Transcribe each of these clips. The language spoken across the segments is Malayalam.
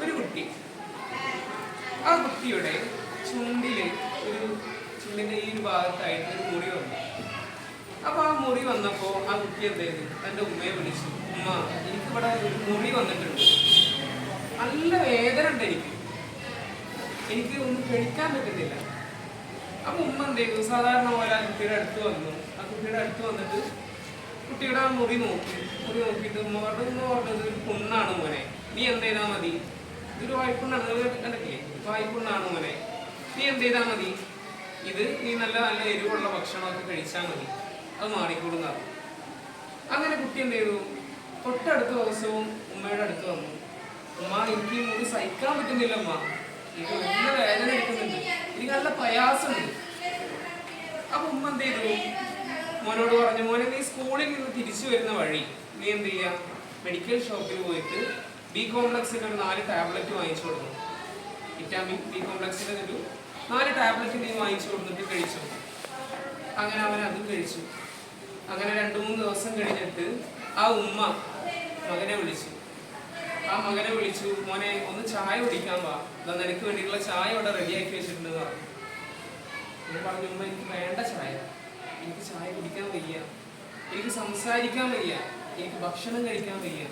ഒരു കുട്ടി. ആ കുട്ടിയുടെ ചുണ്ടിൽ ഒരു ചുണ്ടിന്റെ ഈ ഒരു ഭാഗത്തായിട്ട് ഒരു മുറി വന്നു. അപ്പൊ ആ മുറി വന്നപ്പോ ആ കുട്ടി എന്ത് തന്റെ ഉമ്മയെ വിളിച്ചു. ഉമ്മ എനിക്കിവിടെ ഒരു മുറി വന്നിട്ടുണ്ട്. നല്ല വേദന ഉണ്ട് എനിക്ക്. എനിക്ക് ഒന്നും കഴിക്കാൻ പറ്റുന്നില്ല. അപ്പൊ ഉമ്മ എന്ത് ചെയ്തു? സാധാരണ പോലെ ആ കുട്ടിയുടെ അടുത്ത് വന്നു. ആ കുട്ടിയുടെ അടുത്ത് വന്നിട്ട് കുട്ടിയുടെ മുടി നോക്കി. മുടി നോക്കിയിട്ട് ഉമ്മ ഉമ്മ പറഞ്ഞത് ഒരു പുണ്ണാണ് മോനെ. നീ എന്ത് ചെയ്താൽ മതി? ഇതൊരു വായ്പുണ്ണാണ് കണ്ടിട്ടില്ലേ വായ്പുണ്ണാണ് മോനെ. നീ എന്ത് ചെയ്താൽ മതി? ഇത് നീ നല്ല നല്ല എരിവുള്ള ഭക്ഷണമൊക്കെ കഴിച്ചാൽ മതി. അത് മാറിക്കൂടുന്ന അങ്ങനെ കുട്ടി എന്ത് ചെയ്തു? തൊട്ടടുത്ത ദിവസവും ഉമ്മയുടെ അടുത്ത് വന്നു. ഉമ്മ എനിക്ക് ഈ മുടി സഹിക്കാൻ പറ്റുന്നില്ല ഉമ്മ. എനിക്ക് നല്ല വേദന എടുക്കുന്നുണ്ട്. എനിക്ക് നല്ല പ്രയാസമുണ്ട്. അപ്പൊ ഉമ്മ എന്ത് ചെയ്തു? മോനോട് പറഞ്ഞു മോനെ നീ സ്കൂളിൽ നിന്ന് തിരിച്ചു വരുന്ന വഴി നീ എന്ത് ചെയ്യാ? മെഡിക്കൽ ഷോപ്പിൽ പോയിട്ട് ബി കോംപ്ലക്സിന്റെ ഒരു നാല് ടാബ്ലറ്റ് വാങ്ങിച്ചു കൊടുക്കും വിറ്റാമിൻ ബി കോംപ്ലക്സിന്റെ ഒരു നാല് ടാബ്ലറ്റ് നീ വാങ്ങിച്ചു കൊടുത്തിട്ട് കഴിച്ചു. അങ്ങനെ അവൻ അതും കഴിച്ചു. അങ്ങനെ രണ്ടു മൂന്ന് ദിവസം കഴിഞ്ഞിട്ട് ആ ഉമ്മ മകനെ വിളിച്ചു. ആ മകനെ വിളിച്ചു മോനെ ഒന്ന് ചായ കുടിക്കാൻ വാ. എന്നാ നിനക്ക് വേണ്ടിയിട്ടുള്ള ചായ ഇവിടെ റെഡിയാക്കി വെച്ചിട്ടുണ്ടെന്ന് പറഞ്ഞു. പറഞ്ഞു ഉമ്മ എനിക്ക് വേണ്ട ചായ. എനിക്ക് ചായ കുടിക്കാൻ വയ്യ. എനിക്ക് സംസാരിക്കാൻ വയ്യ. എനിക്ക് ഭക്ഷണം കഴിക്കാൻ വയ്യ.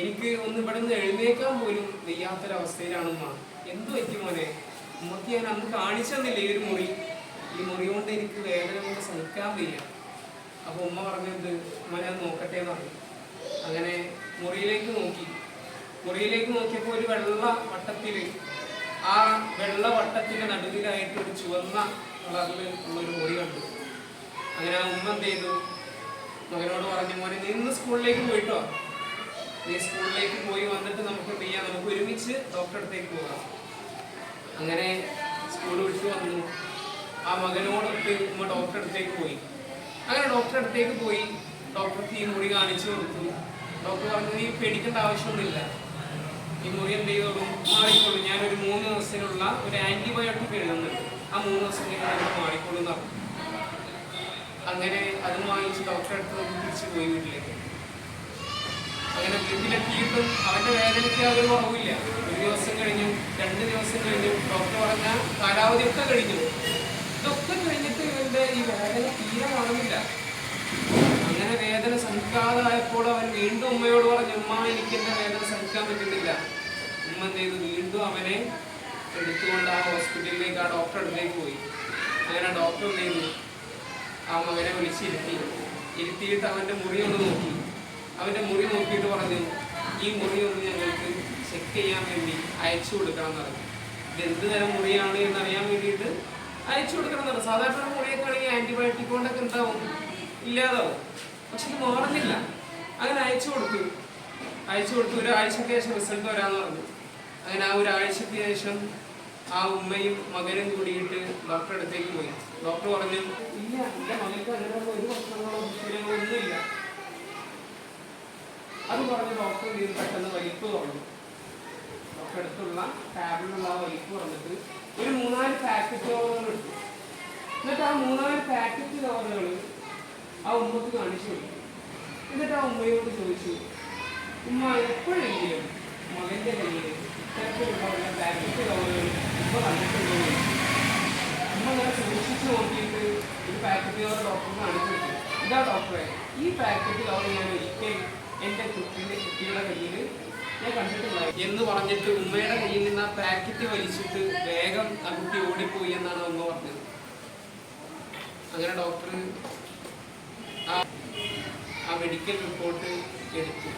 എനിക്ക് ഒന്ന് ഇവിടെ നിന്ന് എഴുന്നേക്കാൻ പോലും വയ്യാത്തൊരവസ്ഥയിലാണെന്ന. എന്തു പറ്റി മോനെ? ഉമ്മക്ക് ഞാൻ അന്ന് കാണിച്ചു ഈ ഒരു മുറി? ഈ മുറി കൊണ്ട് എനിക്ക് വേദന കൊണ്ട് സഹിക്കാൻ വയ്യ. അപ്പൊ ഉമ്മ പറഞ്ഞത് ഉമ്മ ഞാൻ നോക്കട്ടെ എന്ന് പറഞ്ഞു. അങ്ങനെ മുറിയിലേക്ക് നോക്കി. മുറിയിലേക്ക് നോക്കിയപ്പോൾ ഒരു വെള്ള വട്ടത്തിൽ ആ വെള്ള വട്ടത്തിന്റെ നടുവിലായിട്ട് ഒരു ചുവന്ന കളറിൽ ഉള്ള ഒരു മുറി കണ്ടു. അങ്ങനെ ഉമ്മ എന്ത് ചെയ്തു? മകനോട് പറഞ്ഞു മോനെ നീ ഇന്ന് സ്കൂളിലേക്ക് പോയിട്ടോ? നീ സ്കൂളിലേക്ക് പോയി വന്നിട്ട് നമുക്ക് എന്ത് ചെയ്യാം? നമുക്ക് ഒരുമിച്ച് ഡോക്ടറെ അടുത്തേക്ക് പോകാം. അങ്ങനെ സ്കൂൾ വിട്ടു വന്നു. ആ മകനോടൊത്ത് ഉമ്മ ഡോക്ടറെ അടുത്തേക്ക് പോയി. അങ്ങനെ ഡോക്ടറെ അടുത്തേക്ക് പോയി. ഡോക്ടർ ഈ മുറി കാണിച്ചു കൊടുത്തു. ഡോക്ടർ പറഞ്ഞു നീ പേടിക്കേണ്ട ആവശ്യമൊന്നുമില്ല. ഈ മുറി എന്ത് ചെയ്തോളൂ മാറിക്കോളൂ. ഞാനൊരു മൂന്ന് ദിവസത്തിനുള്ള ഒരു ആന്റിബയോട്ടിക് എഴുതുന്നുണ്ട് ആ മൂന്ന് ദിവസം കഴിഞ്ഞാൽ മാറിക്കോളൂ എന്ന് പറഞ്ഞു. അങ്ങനെ അതും വാങ്ങിച്ച് ഡോക്ടറെ അടുത്ത് നോക്കി തിരിച്ചു പോയി വീട്ടിലേക്ക്. അങ്ങനെ വീട്ടിലെത്തിയിട്ടും അവന്റെ വേദനയ്ക്ക് അവർ കുറവില്ല ഒരു ദിവസം കഴിഞ്ഞു രണ്ട് ദിവസം കഴിഞ്ഞു ഡോക്ടർ പറഞ്ഞ കാലാവധി ഒക്കെ കഴിഞ്ഞു. ഇതൊക്കെ കഴിഞ്ഞിട്ട് ഇവന്റെ ഈ വേദന തീരെ കാണുന്നില്ല അങ്ങനെ വേദന സഹിക്കാതായപ്പോൾ അവൻ വീണ്ടും ഉമ്മയോട് പറഞ്ഞു ഉമ്മ എനിക്ക് എന്റെ വേദന സഹിക്കാൻ പറ്റുന്നില്ല. ഉമ്മ എന്ത് ചെയ്തു? വീണ്ടും അവനെ എടുത്തുകൊണ്ട് ആ ഹോസ്പിറ്റലിലേക്ക് ആ ഡോക്ടറെ അടുത്തേക്ക് പോയി. അങ്ങനെ ഡോക്ടർ എന്ത് ചെയ്തു? ആ മകനെ വിളിച്ചിരുത്തി. ഇരുത്തിയിട്ട് അവന്റെ മുറി ഒന്ന് നോക്കി. അവന്റെ മുറി നോക്കിയിട്ട് പറഞ്ഞു ഈ മുറി ഒന്ന് ഞങ്ങൾക്ക് ചെക്ക് ചെയ്യാൻ വേണ്ടി അയച്ചു കൊടുക്കണം എന്ന് പറഞ്ഞു. ഇത് എന്ത് തരം മുറിയാണ് എന്നറിയാൻ വേണ്ടിയിട്ട് അയച്ചു കൊടുക്കണം എന്ന് പറഞ്ഞു. സാധാരണ മുറിയൊക്കെ ആണെങ്കിൽ ആന്റിബയോട്ടിക് കൊണ്ടൊക്കെ ഉണ്ടാവും. ഇല്ലാതാവും. പക്ഷെ ഇത് മാറുന്നില്ല. അങ്ങനെ അയച്ചു കൊടുത്തു. അയച്ചു കൊടുത്തു. ഒരാഴ്ചയ്ക്ക് ശേഷം റിസൾട്ട് വരാമെന്ന് പറഞ്ഞു. അങ്ങനെ ആ ഒരാഴ്ചയ്ക്ക് ശേഷം ആ ഉമ്മയും മകനും കൂടിയിട്ട് ഡോക്ടറെ അടുത്തേക്ക് പോയി. ഡോക്ടർ പറഞ്ഞു ഇല്ല എന്റെ മകൾക്ക് അങ്ങനെ ഒരു പ്രശ്നങ്ങളോ ദുശ്ശീലങ്ങളോ ഒന്നുമില്ല. അത് പറഞ്ഞ് ഡോക്ടർ ചെയ്തു? പെട്ടെന്ന് വലിപ്പ് തുറന്നു. ഡോക്ടർ അടുത്തുള്ള ടാബിലുള്ള ആ വലിപ്പ് തുറന്നിട്ട് ഒരു മൂന്നാൽ പാക്കറ്റ് കവറുകൾ എന്നിട്ട് ആ മൂന്നാൽ പാക്കറ്റ് കവറുകൾ ആ ഉമ്മക്ക് കാണിച്ചു കൊടുത്തു. എന്നിട്ട് ആ ഉമ്മയോട് ചോദിച്ചു ഉമ്മ എപ്പോഴെങ്കിലും മകന്റെ കയ്യിൽ ഇതാ ഈ എന്റെ എന്ന് പറഞ്ഞിട്ട് ഉമ്മയുടെ കയ്യിൽ നിന്ന് ആ പാക്കറ്റ് വലിച്ചിട്ട് വേഗം ആ കുട്ടി ഓടിപ്പോയി എന്നാണ് ഉമ്മ പറഞ്ഞത്. അങ്ങനെ ഡോക്ടർ ആ മെഡിക്കൽ റിപ്പോർട്ട് എടുത്തു.